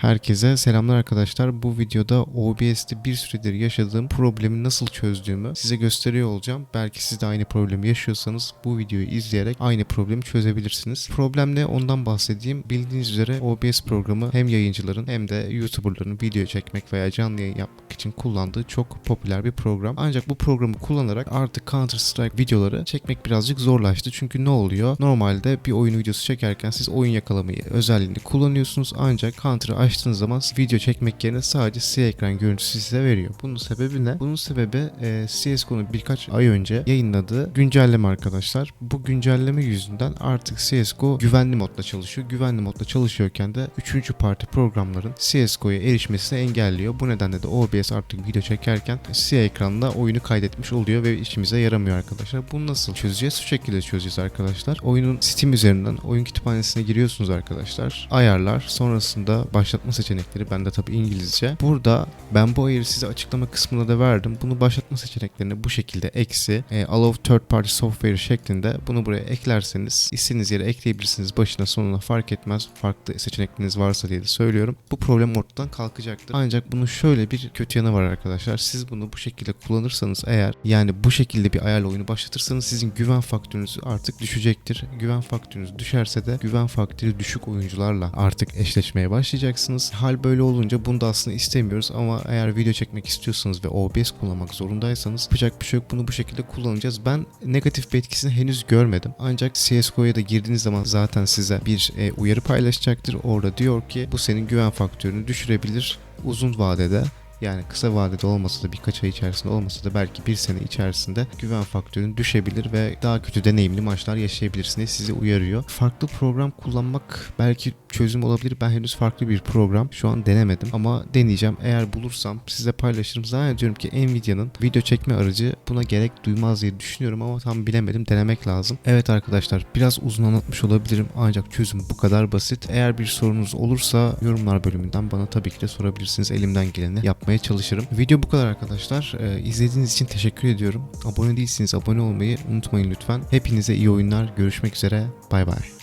Herkese selamlar arkadaşlar. Bu videoda OBS'te bir süredir yaşadığım problemi nasıl çözdüğümü size gösteriyor olacağım. Belki siz de aynı problemi yaşıyorsanız bu videoyu izleyerek aynı problemi çözebilirsiniz. Problem ne ondan bahsedeyim. Bildiğiniz üzere OBS programı hem yayıncıların hem de YouTuber'ların video çekmek veya canlı yayın yapmak için kullandığı çok popüler bir program. Ancak bu programı kullanarak artık Counter Strike videoları çekmek birazcık zorlaştı. Çünkü ne oluyor? Normalde bir oyun videosu çekerken siz oyun yakalamayı özelliğini kullanıyorsunuz. Ancak Counter'ı açtığınız zaman video çekmek yerine sadece siyah ekran görüntüsü size veriyor. Bunun sebebi ne? Bunun sebebi e, CSGO'nun birkaç ay önce yayınladığı güncelleme arkadaşlar. Bu güncelleme yüzünden artık CSGO güvenli modda çalışıyor. Güvenli modda çalışıyorken de 3. parti programların CSGO'ya erişmesini engelliyor. Bu nedenle de OBS artık video çekerken siyah ekranda oyunu kaydetmiş oluyor ve işimize yaramıyor arkadaşlar. Bunu nasıl çözeceğiz? Şu şekilde çözeceğiz arkadaşlar. Oyunun Steam üzerinden oyun kütüphanesine giriyorsunuz arkadaşlar. Ayarlar. Sonrasında başlatma seçenekleri. Bende tabi İngilizce. Burada ben bu ayarı size açıklama kısmına da verdim. Bunu başlatma seçeneklerini bu şekilde eksi e, allow third party software şeklinde bunu buraya eklerseniz istediğiniz yere ekleyebilirsiniz. Başına sonuna fark etmez. Farklı seçenekleriniz varsa diye de söylüyorum. Bu problem ortadan kalkacaktır. Ancak bunun şöyle bir kötü yanı var arkadaşlar. Siz bunu bu şekilde kullanırsanız eğer yani bu şekilde bir ayarla oyunu başlatırsanız sizin güven faktörünüz artık düşecektir. Güven faktörünüz düşerse de güven faktörü düşük oyuncularla artık eşleşmeye başlayacaksınız. Hal böyle olunca bunu da aslında istemiyoruz ama eğer video çekmek istiyorsanız ve OBS kullanmak zorundaysanız yapacak bir şey yok. Bunu bu şekilde kullanacağız. Ben negatif bir etkisini henüz görmedim. Ancak CSGO'ya da girdiğiniz zaman zaten size bir e, uyarı paylaşacaktır. Orada diyor ki bu senin güven faktörünü düşürebilir uzun vadede yani kısa vadede olmasa da birkaç ay içerisinde olmasa da belki bir sene içerisinde güven faktörün düşebilir ve daha kötü deneyimli maçlar yaşayabilirsiniz sizi uyarıyor. Farklı program kullanmak belki çözüm olabilir. Ben henüz farklı bir program şu an denemedim ama deneyeceğim. Eğer bulursam size paylaşırım. Zannediyorum ki Nvidia'nın video çekme aracı buna gerek duymaz diye düşünüyorum ama tam bilemedim. Denemek lazım. Evet arkadaşlar biraz uzun anlatmış olabilirim ancak çözüm bu kadar basit. Eğer bir sorunuz olursa yorumlar bölümünden bana tabii ki de sorabilirsiniz. Elimden geleni yapmaya çalışırım. Video bu kadar arkadaşlar. Ee, izlediğiniz için teşekkür ediyorum. Abone değilseniz abone olmayı unutmayın lütfen. Hepinize iyi oyunlar. Görüşmek üzere. Bay bay.